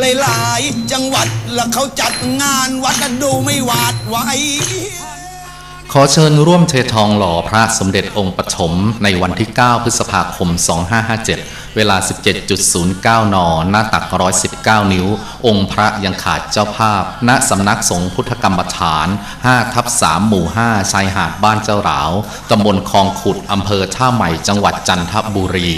หลายจังหวัดแล้วเขาจัดงานวัดดูไม่หวาดไหวขอเชิญร่วมเททองหล่อพระสมเด็จองค์ปฐมในวันที่ 9 พฤษภาคม 2557 เวลา 17.09 น หน้าตัก 119 นิ้ว องค์พระยังขาดเจ้าภาพ ณ สำนักสงฆ์พุทธกรรมฐาน 5 ทับ 3 หมู่ 5 ชายหาดบ้านเจ้าหลาว ตำบลคลองขุด อำเภอท่าใหม่ จังหวัดจันทบุรี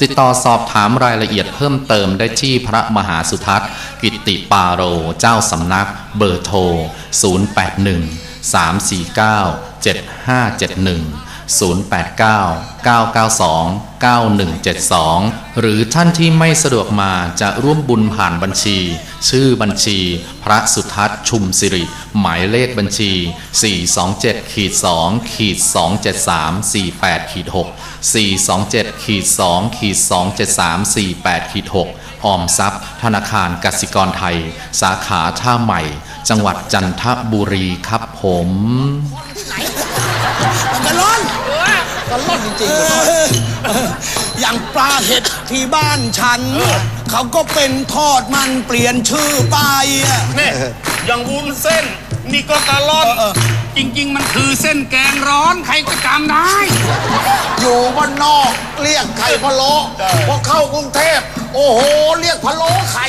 ติดต่อสอบถามรายละเอียดเพิ่มเติมได้ที่พระมหาสุทัศน์ กิตติปาโร เจ้าสำนัก เบอร์โทร 081 349 7571 089 992 9172 หรือท่านที่ไม่สะดวกมาจะร่วมบุญผ่านบัญชี ชื่อบัญชี พระสุทัศน์ชุมสิริ หมายเลขบัญชี 427ขีด2ขีด273 48ขีด6 427ขีด2ขีด273 48ขีด6ออมทรัพย์ ธนาคารกสิกรไทย สาขาท่าใหม่ จังหวัดจันทบุรีครับผมกะล่อน ตลอดจริงๆเลยอย่างปลาเห็ดที่บ้านฉัน เขาก็เป็นทอดมันเปลี่ยนชื่อไปอะเนี่ยอย่างวุ้นเส้น นี่ก็กะล่อนเออ จริง ๆ มันคือเส้นแกงร้อนใครก็จำได้ อยู่บ้านนอกเรียกไข่พะโล้พอเข้ากรุงเทพ โอ้โห เรียกพะโล้ไข่